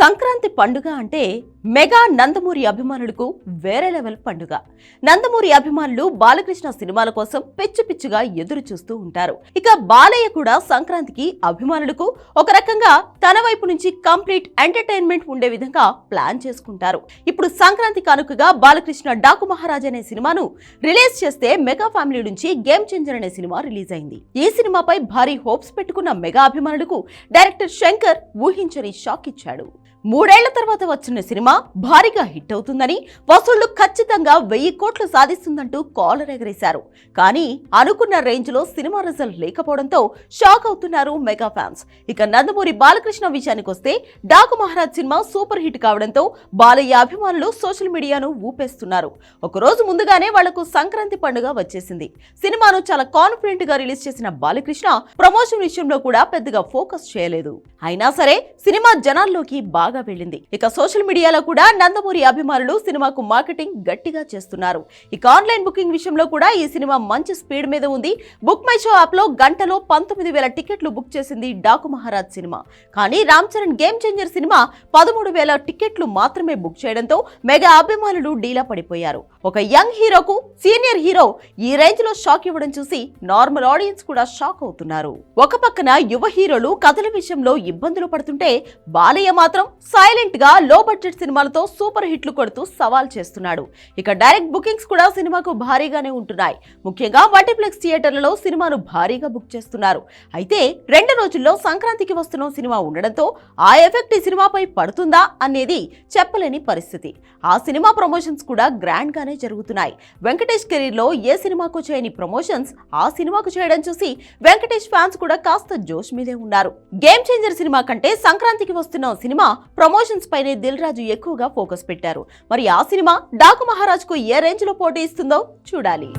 సంక్రాంతి పండుగ అంటే మెగా నందమూరి అభిమానులకు వేరే లెవెల్ పండుగ. నందమూరి అభిమానులు బాలకృష్ణ సినిమాల కోసం పిచ్చి పిచ్చిగా ఎదురు చూస్తూ ఉంటారు. ఇక బాలయ్య కూడా సంక్రాంతికి అభిమానులకు ఒక రకంగా తన వైపు నుంచి కంప్లీట్ ఎంటర్టైన్మెంట్ ఉండే విధంగా ప్లాన్ చేసుకుంటారు. ఇప్పుడు సంక్రాంతి కానుకగా బాలకృష్ణ డాకు మహారాజ్ అనే సినిమాను రిలీజ్ చేస్తే మెగా ఫ్యామిలీ నుంచి గేమ్ చేంజర్ అనే సినిమా రిలీజ్ అయింది. ఈ సినిమాపై భారీ హోప్స్ పెట్టుకున్న మెగా అభిమానులకు డైరెక్టర్ శంకర్ ఊహించని షాక్ ఇచ్చాడు. మూడేళ్ళ తర్వాత వచ్చిన సినిమా భారీగా హిట్ అవుతుందని వసూళ్ళు ఖచ్చితంగా వెయ్యి కోట్లు సాధిస్తుందంటూ కాలర్ ఎగరేశారు. కానీ అనుకున్న రేంజ్లో సినిమా రిజల్ట్ లేకపోవడంతో షాక్ అవుతున్నారు మెగా ఫ్యాన్స్. ఇక నందమూరి బాలకృష్ణ విషయానికి వస్తే Daaku Maharaaj cinema super hit కావడంతో బాలయ్య అభిమానులు సోషల్ మీడియాను ఊపేస్తున్నారు. ఒకరోజు ముందుగానే వాళ్ళకు సంక్రాంతి పండుగ వచ్చేసింది. సినిమాను చాలా కాన్ఫిడెంట్గా రిలీజ్ చేసిన బాలకృష్ణ ప్రమోషన్ విషయంలో కూడా పెద్దగా ఫోకస్ చేయలేదు. అయినా సరే సినిమా జనాల్లోకి బాగా బాగా వెళ్ళింది. ఇక సోషల్ మీడియాలో కూడా నందమూరి అభిమానులు సినిమాకు మార్కెటింగ్ గట్టిగా చేస్తున్నారు. ఇక ఆన్లైన్ బుకింగ్ విషయంలో కూడా ఈ సినిమా మంచి స్పీడ్ మీద ఉంది. బుక్ మై షో యాప్లో గంటలో పంతొమ్మిది వేల టికెట్లు బుక్ చేసింది డాకు మహారాజ్ సినిమా. కానీ Ram Charan Game Changer cinema పదమూడు వేల టికెట్లు మాత్రమే బుక్ చేయడంతో మెగా అభిమానులు డీలా పడిపోయారు. ఒక యంగ్ హీరోకు సీనియర్ హీరో ఈ రేంజ్లో షాక్ ఇవ్వడం చూసి నార్మల్ ఆడియన్స్ కూడా షాక్ అవుతున్నారు. ఒక పక్కన యువ హీరోలు కథల విషయంలో ఇబ్బందులు పడుతుంటే బాలయ్య మాత్రం సైలెంట్గా లో బడ్జెట్ సినిమాలతో సూపర్ హిట్లు కొడుతూ సవాల్ చేస్తున్నాడు. ఇక డైరెక్ట్ బుకింగ్స్ కూడా సినిమాకు భారీగానే ఉంటున్నాయి. ముఖ్యంగా మల్టీప్లెక్స్ థియేటర్లలో సినిమాను భారీగా బుక్ చేస్తున్నారు. అయితే రెండు రోజుల్లో సంక్రాంతికి వస్తున్న సినిమా ఉండడంతో ఆ ఎఫెక్ట్ ఈ సినిమాపై పడుతుందా అనేది చెప్పలేని పరిస్థితి. ఆ సినిమా ప్రమోషన్స్ కూడా గ్రాండ్ గానే జరుగుతున్నాయి. వెంకటేష్ కెరీర్లో ఏ సినిమాకు చేయని ప్రమోషన్స్ ఆ సినిమాకు చేయడం చూసి వెంకటేష్ ఫ్యాన్స్ కూడా కాస్త జోష్ మీదే ఉన్నారు. గేమ్ చేంజర్ సినిమా కంటే సంక్రాంతికి వస్తున్న సినిమా ప్రమోషన్స్ పైనే దిల్ రాజు ఎక్కువగా ఫోకస్ పెట్టారు. మరి ఆ సినిమా డాకు మహారాజ్కు ఏ రేంజ్లో పోటీ ఇస్తుందో చూడాలి.